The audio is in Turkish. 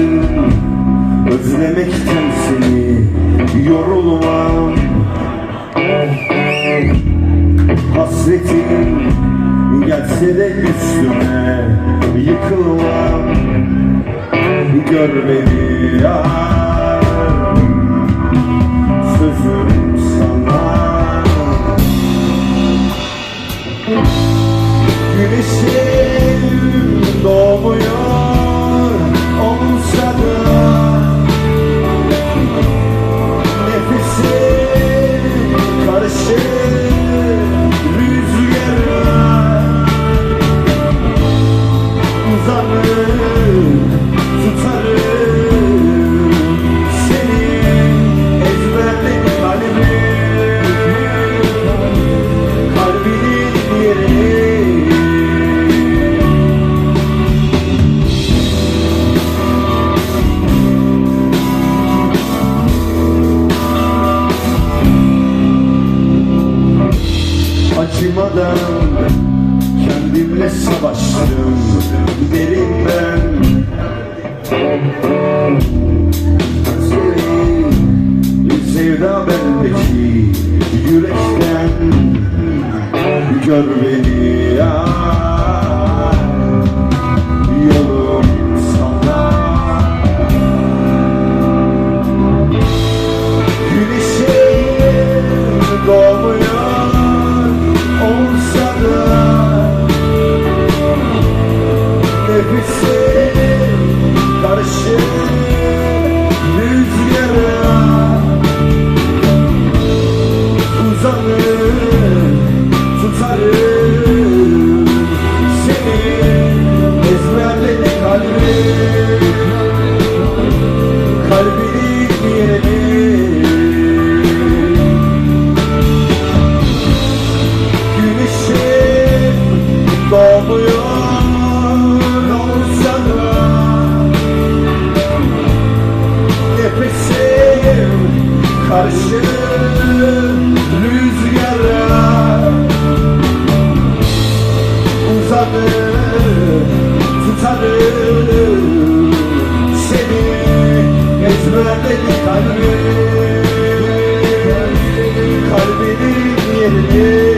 yaşadım Özlemekten seni. Yorulmam. Hasretin gelse de üstüme yıkılmam. Gör beni yar. Sözüm sana. Güneşim doğmuyor Acımadan kendimle savaştım. Derim ben. Seni sevda bendeki yürekten Gör beni karşı rüzgara Uzanır, tutarır seni ezberledi kalbim. Kalbinin yerini